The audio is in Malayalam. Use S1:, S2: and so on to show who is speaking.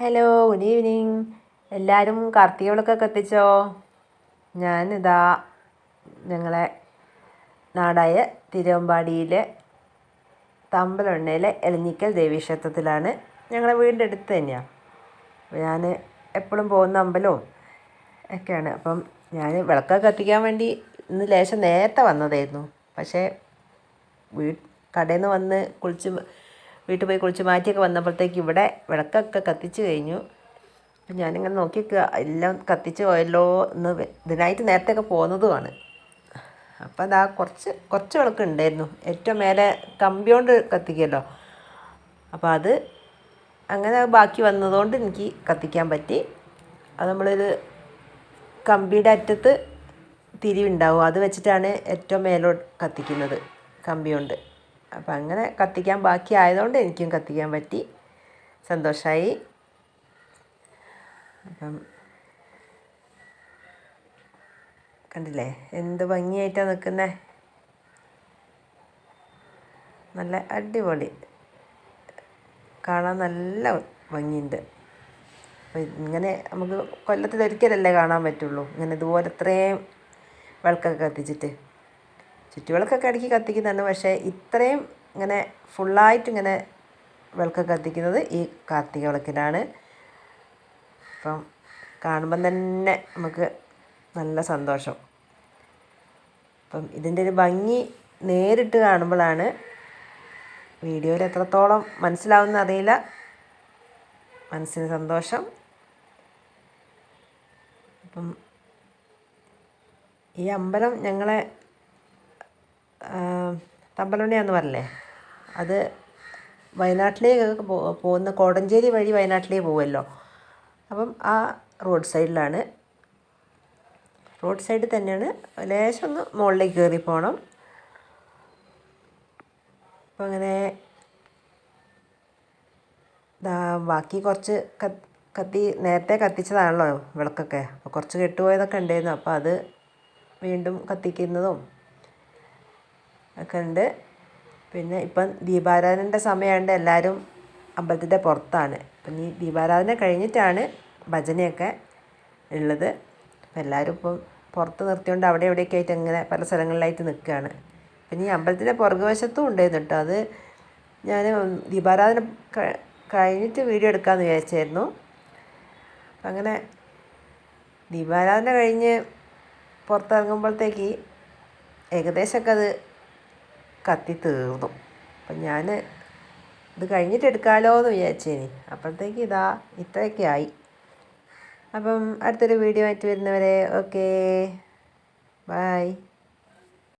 S1: ഹലോ ഗുഡ് ഈവനിങ് എല്ലാവരും കാർത്തിക വിളക്കൊക്കെ കത്തിച്ചോ ഞാനിതാ ഞങ്ങളെ നാടായ തിരുവമ്പാടിയിലെ തമ്പലൊണ്ണയിലെ എലഞ്ഞിക്കൽ ദേവീക്ഷേത്രത്തിലാണ് ഞങ്ങളെ വീടിന്റെ അടുത്ത് തന്നെയാണ് ഞാൻ എപ്പോഴും പോകുന്ന അമ്പലവും ഒക്കെയാണ്. അപ്പം ഞാൻ വിളക്കൊക്കെ കത്തിക്കാൻ വേണ്ടി ഇന്ന് ലേശം നേരത്തെ വന്നതായിരുന്നു. പക്ഷേ വീ കടയിൽ നിന്ന് വന്ന് കുളിച്ച് വീട്ടിൽ പോയി കുളിച്ച് മാറ്റിയൊക്കെ വന്നപ്പോഴത്തേക്ക് ഇവിടെ വിളക്കൊക്കെ കത്തിച്ച് കഴിഞ്ഞു. അപ്പം ഞാനിങ്ങനെ നോക്കി എല്ലാം കത്തിച്ച് പോയല്ലോ എന്ന് ഇതിനായിട്ട് നേരത്തെയൊക്കെ പോകുന്നതുമാണ്. അപ്പം അതാ കുറച്ച് കുറച്ച് വിളക്ക് ഉണ്ടായിരുന്നു ഏറ്റവും മേലെ കമ്പി കൊണ്ട് കത്തിക്കുമല്ലോ. അപ്പോൾ അത് അങ്ങനെ ബാക്കി വന്നതുകൊണ്ട് എനിക്ക് കത്തിക്കാൻ പറ്റി. അത് നമ്മളൊരു കമ്പിയുടെ അറ്റത്ത് തിരിവുണ്ടാവും. അത് വെച്ചിട്ടാണ് ഏറ്റവും മേലോട്ട് കത്തിക്കുന്നത് കമ്പി കൊണ്ട്. അപ്പം അങ്ങനെ കത്തിക്കാൻ ബാക്കി ആയതുകൊണ്ട് എനിക്കും കത്തിക്കാൻ പറ്റി. സന്തോഷമായി അപ്പം കണ്ടില്ലേ? എന്ത് ഭംഗിയായിട്ടാണ് നിൽക്കുന്നത് നല്ല അടിപൊളി. കാണാൻ നല്ല ഭംഗിയുണ്ട്. അപ്പോൾ ഇങ്ങനെ നമുക്ക് കൊല്ലത്തിൽ ഒരിക്കലല്ലേ കാണാൻ പറ്റുള്ളൂ. ഇങ്ങനെ ഇതുപോലെ ഇത്രയും വിളക്കൊക്കെ കത്തിച്ചിട്ട്. ചുറ്റുവിളക്കൊക്കെ ഇടയ്ക്ക് കത്തിക്കുന്നുണ്ട് പക്ഷേ ഇത്രയും ഇങ്ങനെ ഫുള്ളായിട്ട് ഇങ്ങനെ വിളക്ക് കത്തിക്കുന്നത് ഈ കാർത്തിക വിളക്കിലാണ്. അപ്പം കാണുമ്പം തന്നെ നമുക്ക് നല്ല സന്തോഷം. അപ്പം ഇതിന്റെ ഒരു ഭംഗി നേരിട്ട് കാണുമ്പോഴാണ് വീഡിയോയിൽ എത്രത്തോളം മനസ്സിലാവുന്ന അറിയില്ല. മനസ്സിന് സന്തോഷം. അപ്പം ഈ അമ്പലം ഞങ്ങളെ തമ്പലണ്ണയാന്ന് പറഞ്ഞില്ലേ? അത് വയനാട്ടിലേക്ക് പോകുന്ന കോടഞ്ചേരി വഴി വയനാട്ടിലേക്ക് പോകുമല്ലോ അപ്പം ആ റോഡ് സൈഡിലാണ്. റോഡ് സൈഡിൽ തന്നെയാണ്. ലേശം ഒന്ന് മുകളിലേക്ക് കയറി പോകണം അപ്പം അങ്ങനെ ബാക്കി കുറച്ച് കത്തി നേരത്തെ കത്തിച്ചതാണല്ലോ വിളക്കൊക്കെ. അപ്പോൾ കുറച്ച് കെട്ടുപോയതൊക്കെ ഉണ്ടായിരുന്നു അപ്പോൾ അത് വീണ്ടും കത്തിക്കുന്നതും ഒക്കെ ഉണ്ട് പിന്നെ ഇപ്പം ദീപാരാധനന്റെ സമയമായതുകൊണ്ട് എല്ലാവരും അമ്പലത്തിന്റെ പുറത്താണ്. അപ്പം ഈ ദീപാരാധന കഴിഞ്ഞിട്ടാണ് ഭജനയൊക്കെ ഉള്ളത്. അപ്പം എല്ലാവരും ഇപ്പം പുറത്ത് നിർത്തിയോണ്ട് അവിടെ എവിടെയൊക്കെ ആയിട്ട് അങ്ങനെ പല സ്ഥലങ്ങളിലായിട്ട് നിൽക്കുകയാണ് പിന്നെ ഈ അമ്പലത്തിന്റെ പുറകുവശത്തും ഉണ്ടായിരുന്നു കേട്ടോ. അത് ഞാൻ ദീപാരാധന കഴിഞ്ഞിട്ട് വീഡിയോ എടുക്കാമെന്ന് വിചാരിച്ചായിരുന്നു. അങ്ങനെ ദീപാരാധന കഴിഞ്ഞ് പുറത്തിറങ്ങുമ്പോഴത്തേക്ക് ഏകദേശമൊക്കെ അത് കത്തി തീർന്നു. അപ്പം ഞാൻ ഇത് കഴിഞ്ഞിട്ട് എടുക്കാമല്ലോ എന്ന് വിചാരിച്ചേനി. അപ്പോഴത്തേക്ക് ഇതാ ഇത്രയൊക്കെ ആയി. അപ്പം അടുത്തൊരു വീഡിയോ ആയിട്ട് വരുന്നവരെ ഓക്കേ. ബായ്